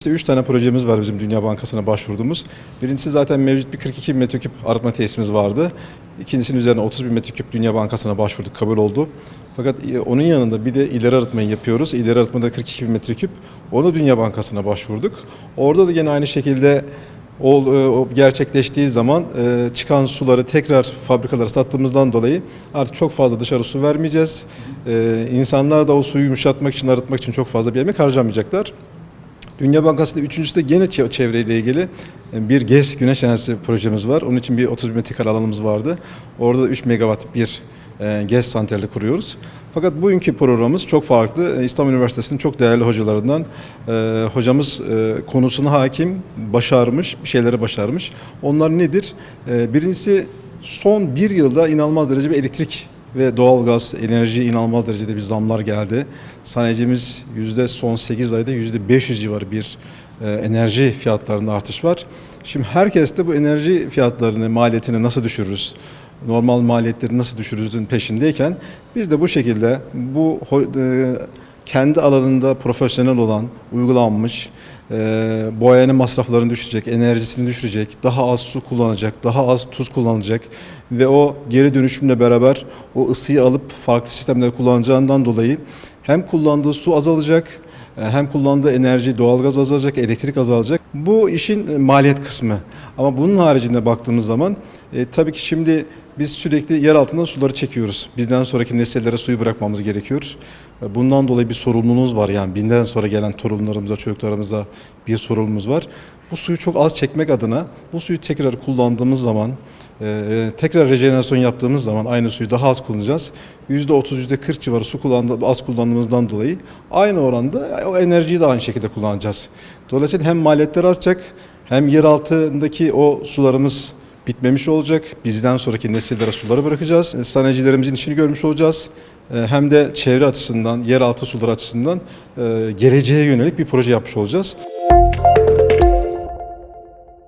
İşte üç tane projemiz var bizim Dünya Bankası'na başvurduğumuz. Birincisi zaten mevcut bir 42 bin metreküp arıtma tesisimiz vardı. İkincisinin üzerine 30 bin metreküp Dünya Bankası'na başvurduk, kabul oldu. Fakat e, onun yanında bir de ileri arıtmayı yapıyoruz. İleri arıtmada 42 bin metreküp. Onu Dünya Bankası'na başvurduk. Orada da yine aynı şekilde o, e, o gerçekleştiği zaman e, çıkan suları tekrar fabrikalara sattığımızdan dolayı artık çok fazla dışarı su vermeyeceğiz. E, insanlar da o suyu yumuşatmak için, arıtmak için çok fazla bir emek harcamayacaklar. Dünya Bankası'nda üçüncüsü de gene çe- çevreyle ilgili e, bir GES güneş enerjisi projemiz var. Onun için bir 30 bin metrekare alanımız vardı. Orada da 3 megawatt bir e, GES santrali kuruyoruz. Fakat bugünkü programımız çok farklı. E, İstanbul Üniversitesi'nin çok değerli hocalarından hocamız konusuna hakim, başarmış, bir şeyleri başarmış. Onlar nedir? Birincisi son bir yılda inanılmaz derece bir elektrik ve doğalgaz, enerji inanılmaz derecede bir zamlar geldi. Sanayicimiz yüzde son 8 ayda yüzde 500 civarı bir e, enerji fiyatlarında artış var. Şimdi herkes de bu enerji fiyatlarını, maliyetini nasıl düşürürüz? Normal maliyetleri nasıl düşürürüzün peşindeyken biz de bu şekilde bu e, kendi alanında profesyonel olan, uygulanmış, e, boyanın masraflarını düşürecek, enerjisini düşürecek, daha az su kullanacak, daha az tuz kullanacak ve o geri dönüşümle beraber o ısıyı alıp farklı sistemler kullanacağından dolayı hem kullandığı su azalacak, hem kullandığı enerji, doğalgaz azalacak, elektrik azalacak. Bu işin e, maliyet kısmı. Ama bunun haricinde baktığımız zaman e, tabii ki şimdi biz sürekli yer altından suları çekiyoruz. Bizden sonraki nesillere suyu bırakmamız gerekiyor. E, Bundan dolayı bir sorumluluğumuz var. Yani binden sonra gelen torunlarımıza, çocuklarımıza bir sorumluluğumuz var. Bu suyu çok az çekmek adına bu suyu tekrar kullandığımız zaman, e, tekrar rejenerasyon yaptığımız zaman aynı suyu daha az kullanacağız. %30, %40 civarı su kullandı, az kullandığımızdan dolayı aynı oranda o enerjiyi de aynı şekilde kullanacağız. Dolayısıyla hem maliyetler artacak hem yer altındaki o sularımız bitmemiş olacak. Bizden sonraki nesillere suları bırakacağız. Sanayicilerimizin işini görmüş olacağız. E, Hem de çevre açısından, yeraltı suları açısından e, geleceğe yönelik bir proje yapmış olacağız.